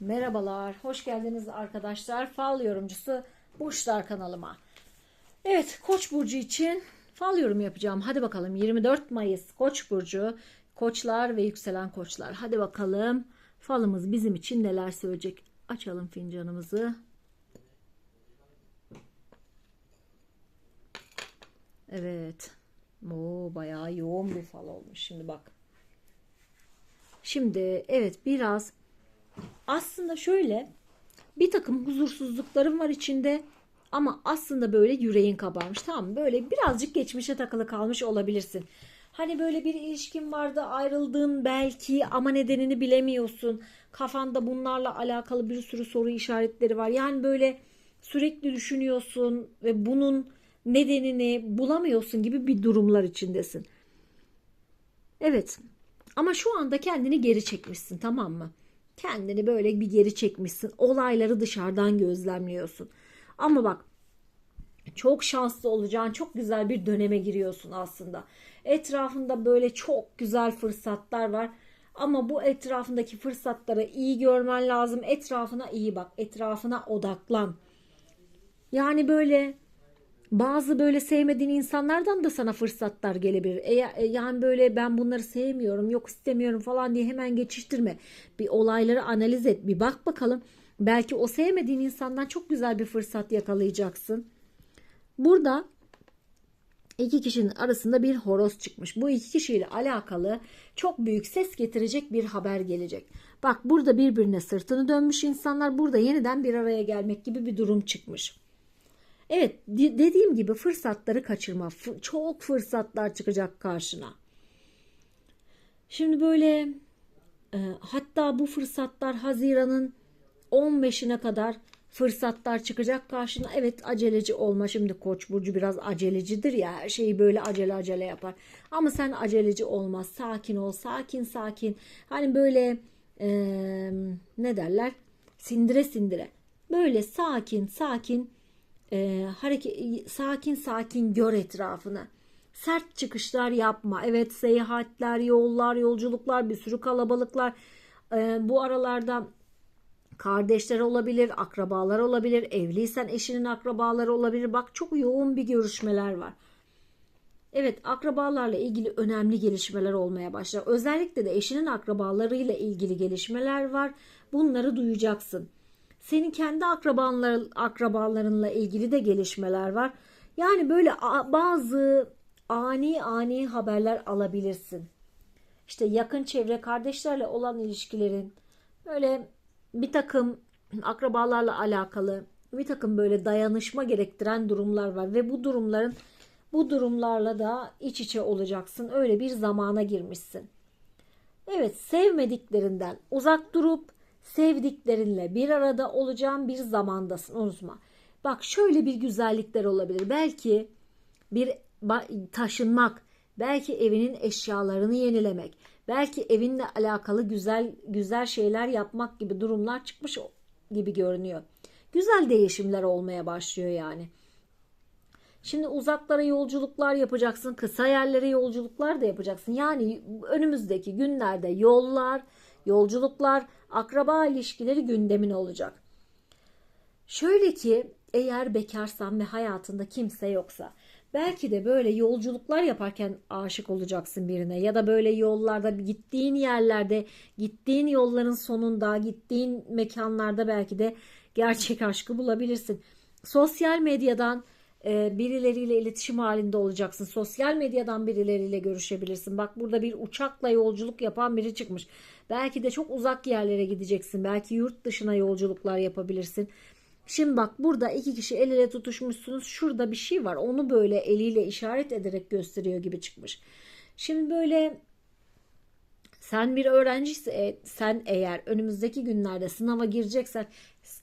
Merhabalar, hoş geldiniz arkadaşlar. Fal yorumcusu Burçlar kanalıma. Evet, Koç burcu için fal yorum yapacağım. Hadi bakalım 24 Mayıs Koç burcu, Koçlar ve yükselen Koçlar. Hadi bakalım falımız bizim için neler söyleyecek. Açalım fincanımızı. Evet. Oo, bayağı yoğun bir fal olmuş. Şimdi bak. Şimdi evet biraz aslında şöyle bir takım huzursuzluklarım var içinde ama aslında böyle yüreğin kabarmış tamam? Böyle birazcık geçmişe takılı kalmış olabilirsin. Hani böyle bir ilişkin vardı ayrıldın belki ama nedenini bilemiyorsun. Kafanda bunlarla alakalı bir sürü soru işaretleri var. Yani böyle sürekli düşünüyorsun ve bunun nedenini bulamıyorsun gibi bir durumlar içindesin. Evet ama şu anda kendini geri çekmişsin tamam mı? Kendini böyle bir geri çekmişsin. Olayları dışarıdan gözlemliyorsun. Ama bak çok şanslı olacağın çok güzel bir döneme giriyorsun aslında. Etrafında böyle çok güzel fırsatlar var. Ama bu etrafındaki fırsatları iyi görmen lazım. Etrafına iyi bak. Etrafına odaklan. Yani böyle bazı böyle sevmediğin insanlardan da sana fırsatlar gelebilir. Eğer, e, yani böyle ben bunları sevmiyorum, yok istemiyorum falan diye hemen geçiştirme. Bir olayları analiz et, bir bak bakalım. Belki o sevmediğin insandan çok güzel bir fırsat yakalayacaksın. Burada iki kişinin arasında bir horoz çıkmış. Bu iki kişiyle alakalı çok büyük ses getirecek bir haber gelecek. Bak burada birbirine sırtını dönmüş insanlar burada yeniden bir araya gelmek gibi bir durum çıkmış. Evet dediğim gibi fırsatları kaçırma. Çok fırsatlar çıkacak karşına. Şimdi böyle e, hatta bu fırsatlar Haziran'ın 15'ine kadar fırsatlar çıkacak karşına. Evet aceleci olma. Şimdi Koç burcu biraz acelecidir ya. Her şeyi böyle acele acele yapar. Ama sen aceleci olma. Sakin ol. Sakin sakin. Hani böyle e, ne derler? Sindire sindire. Böyle sakin sakin e, hareket sakin sakin gör etrafını. Sert çıkışlar yapma. Evet seyahatler, yollar, yolculuklar, bir sürü kalabalıklar. E, bu aralarda kardeşler olabilir, akrabalar olabilir, evliysen eşinin akrabaları olabilir. Bak çok yoğun bir görüşmeler var. Evet akrabalarla ilgili önemli gelişmeler olmaya başlar. Özellikle de eşinin akrabalarıyla ilgili gelişmeler var. Bunları duyacaksın. Senin kendi akrabalar, akrabalarınla ilgili de gelişmeler var. Yani böyle bazı ani ani haberler alabilirsin. İşte yakın çevre kardeşlerle olan ilişkilerin böyle bir takım akrabalarla alakalı bir takım böyle dayanışma gerektiren durumlar var ve bu durumların bu durumlarla da iç içe olacaksın. Öyle bir zamana girmişsin. Evet, sevmediklerinden uzak durup sevdiklerinle bir arada olacağın bir zamandasın unutma. Bak şöyle bir güzellikler olabilir. Belki bir taşınmak, belki evinin eşyalarını yenilemek, belki evinle alakalı güzel güzel şeyler yapmak gibi durumlar çıkmış gibi görünüyor. Güzel değişimler olmaya başlıyor yani. Şimdi uzaklara yolculuklar yapacaksın, kısa yerlere yolculuklar da yapacaksın. Yani önümüzdeki günlerde yollar, yolculuklar, akraba ilişkileri gündemin olacak. Şöyle ki eğer bekarsan ve hayatında kimse yoksa belki de böyle yolculuklar yaparken aşık olacaksın birine ya da böyle yollarda gittiğin yerlerde gittiğin yolların sonunda gittiğin mekanlarda belki de gerçek aşkı bulabilirsin. Sosyal medyadan e, birileriyle iletişim halinde olacaksın. Sosyal medyadan birileriyle görüşebilirsin. Bak burada bir uçakla yolculuk yapan biri çıkmış. Belki de çok uzak yerlere gideceksin. Belki yurt dışına yolculuklar yapabilirsin. Şimdi bak burada iki kişi el ele tutuşmuşsunuz. Şurada bir şey var. Onu böyle eliyle işaret ederek gösteriyor gibi çıkmış. Şimdi böyle sen bir öğrenciyse e, sen eğer önümüzdeki günlerde sınava gireceksen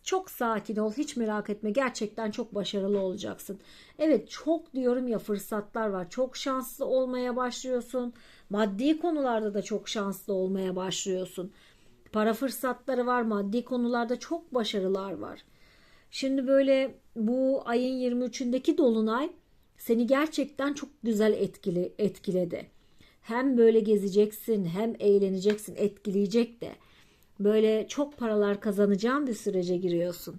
çok sakin ol hiç merak etme gerçekten çok başarılı olacaksın. Evet çok diyorum ya fırsatlar var çok şanslı olmaya başlıyorsun. Maddi konularda da çok şanslı olmaya başlıyorsun. Para fırsatları var maddi konularda çok başarılar var. Şimdi böyle bu ayın 23'ündeki dolunay seni gerçekten çok güzel etkili etkiledi. Hem böyle gezeceksin hem eğleneceksin etkileyecek de. Böyle çok paralar kazanacağın bir sürece giriyorsun.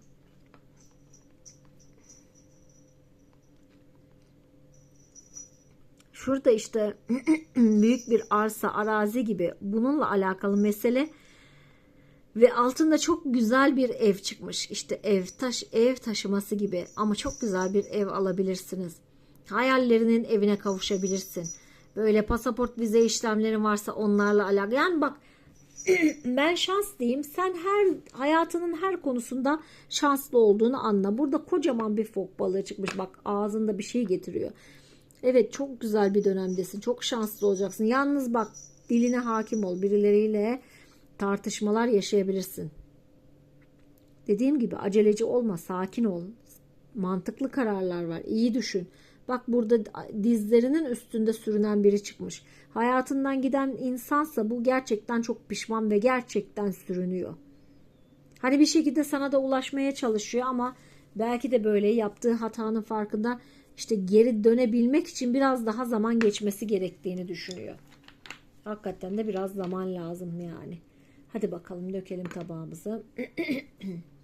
Şurada işte büyük bir arsa, arazi gibi bununla alakalı mesele ve altında çok güzel bir ev çıkmış. İşte ev taş ev taşıması gibi ama çok güzel bir ev alabilirsiniz. Hayallerinin evine kavuşabilirsin. Böyle pasaport vize işlemlerin varsa onlarla alakalı. Yani bak ben şans diyeyim. Sen her hayatının her konusunda şanslı olduğunu anla. Burada kocaman bir fok balığı çıkmış. Bak ağzında bir şey getiriyor. Evet çok güzel bir dönemdesin. Çok şanslı olacaksın. Yalnız bak diline hakim ol. Birileriyle tartışmalar yaşayabilirsin. Dediğim gibi aceleci olma, sakin ol. Mantıklı kararlar var. İyi düşün. Bak burada dizlerinin üstünde sürünen biri çıkmış. Hayatından giden insansa bu gerçekten çok pişman ve gerçekten sürünüyor. Hani bir şekilde sana da ulaşmaya çalışıyor ama belki de böyle yaptığı hatanın farkında işte geri dönebilmek için biraz daha zaman geçmesi gerektiğini düşünüyor. Hakikaten de biraz zaman lazım yani. Hadi bakalım dökelim tabağımızı.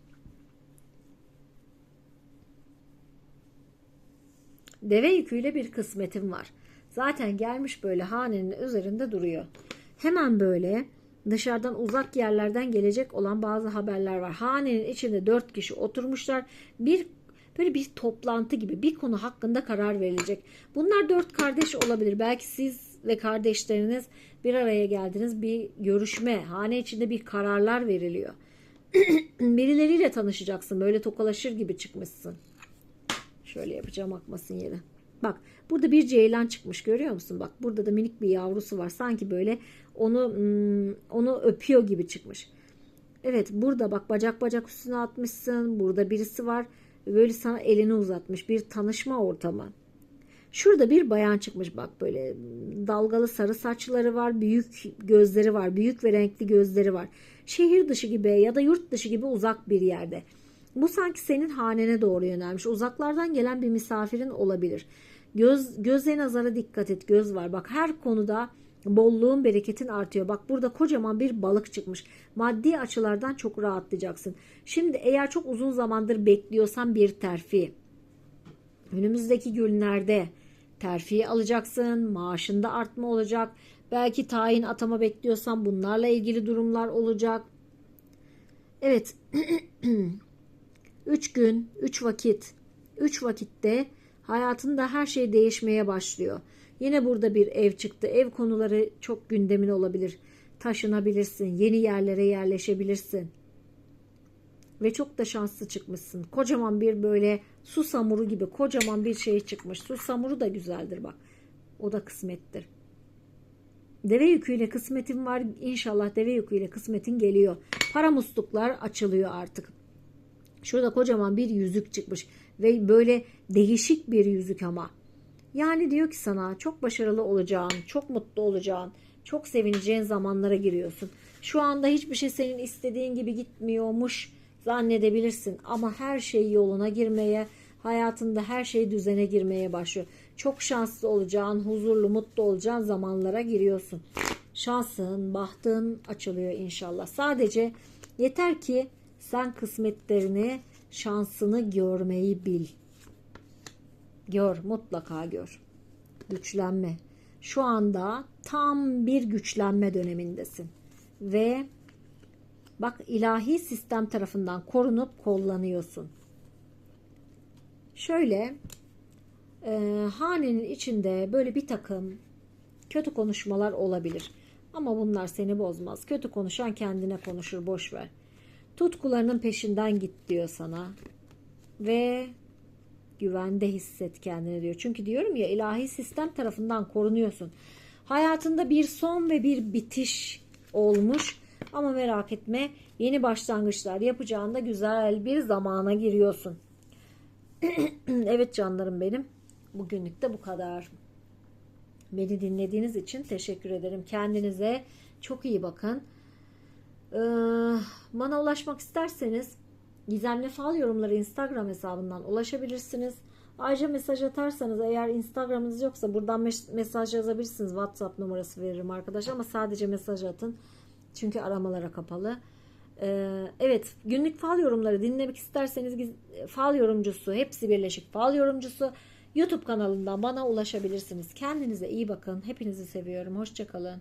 Deve yüküyle bir kısmetim var. Zaten gelmiş böyle hanenin üzerinde duruyor. Hemen böyle dışarıdan uzak yerlerden gelecek olan bazı haberler var. Hanenin içinde dört kişi oturmuşlar. Bir böyle bir toplantı gibi bir konu hakkında karar verilecek. Bunlar dört kardeş olabilir. Belki siz ve kardeşleriniz bir araya geldiniz. Bir görüşme, hane içinde bir kararlar veriliyor. Birileriyle tanışacaksın. Böyle tokalaşır gibi çıkmışsın. Şöyle yapacağım akmasın yere. Bak burada bir ceylan çıkmış görüyor musun? Bak burada da minik bir yavrusu var. Sanki böyle onu onu öpüyor gibi çıkmış. Evet burada bak bacak bacak üstüne atmışsın. Burada birisi var. Böyle sana elini uzatmış. Bir tanışma ortamı. Şurada bir bayan çıkmış bak böyle dalgalı sarı saçları var, büyük gözleri var, büyük ve renkli gözleri var. Şehir dışı gibi ya da yurt dışı gibi uzak bir yerde. Bu sanki senin hanene doğru yönelmiş. Uzaklardan gelen bir misafirin olabilir. Göz, göze nazara dikkat et. Göz var. Bak her konuda bolluğun bereketin artıyor. Bak burada kocaman bir balık çıkmış. Maddi açılardan çok rahatlayacaksın. Şimdi eğer çok uzun zamandır bekliyorsan bir terfi. Önümüzdeki günlerde terfi alacaksın. Maaşında artma olacak. Belki tayin atama bekliyorsan bunlarla ilgili durumlar olacak. Evet. 3 gün, 3 vakit. 3 vakitte hayatında her şey değişmeye başlıyor. Yine burada bir ev çıktı. Ev konuları çok gündemin olabilir. Taşınabilirsin, yeni yerlere yerleşebilirsin. Ve çok da şanslı çıkmışsın. Kocaman bir böyle su samuru gibi kocaman bir şey çıkmış. Su samuru da güzeldir bak. O da kısmettir. Deve yüküyle kısmetin var. İnşallah deve yüküyle kısmetin geliyor. Para musluklar açılıyor artık. Şurada kocaman bir yüzük çıkmış ve böyle değişik bir yüzük ama. Yani diyor ki sana çok başarılı olacağın, çok mutlu olacağın, çok sevineceğin zamanlara giriyorsun. Şu anda hiçbir şey senin istediğin gibi gitmiyormuş zannedebilirsin ama her şey yoluna girmeye, hayatında her şey düzene girmeye başlıyor. Çok şanslı olacağın, huzurlu, mutlu olacağın zamanlara giriyorsun. Şansın, bahtın açılıyor inşallah. Sadece yeter ki sen kısmetlerini, şansını görmeyi bil. Gör, mutlaka gör. Güçlenme. Şu anda tam bir güçlenme dönemindesin. Ve bak ilahi sistem tarafından korunup kollanıyorsun. Şöyle e, hanenin içinde böyle bir takım kötü konuşmalar olabilir. Ama bunlar seni bozmaz. Kötü konuşan kendine konuşur boş ver. Tutkularının peşinden git diyor sana. Ve güvende hisset kendini diyor. Çünkü diyorum ya ilahi sistem tarafından korunuyorsun. Hayatında bir son ve bir bitiş olmuş. Ama merak etme yeni başlangıçlar yapacağında güzel bir zamana giriyorsun. evet canlarım benim. Bugünlük de bu kadar. Beni dinlediğiniz için teşekkür ederim. Kendinize çok iyi bakın. Ee, bana ulaşmak isterseniz Gizemli Fal yorumları Instagram hesabından ulaşabilirsiniz. Ayrıca mesaj atarsanız eğer Instagram'ınız yoksa buradan mesaj yazabilirsiniz. WhatsApp numarası veririm arkadaşlar ama sadece mesaj atın. Çünkü aramalara kapalı. Ee, evet günlük fal yorumları dinlemek isterseniz fal yorumcusu hepsi birleşik fal yorumcusu YouTube kanalından bana ulaşabilirsiniz. Kendinize iyi bakın. Hepinizi seviyorum. Hoşçakalın.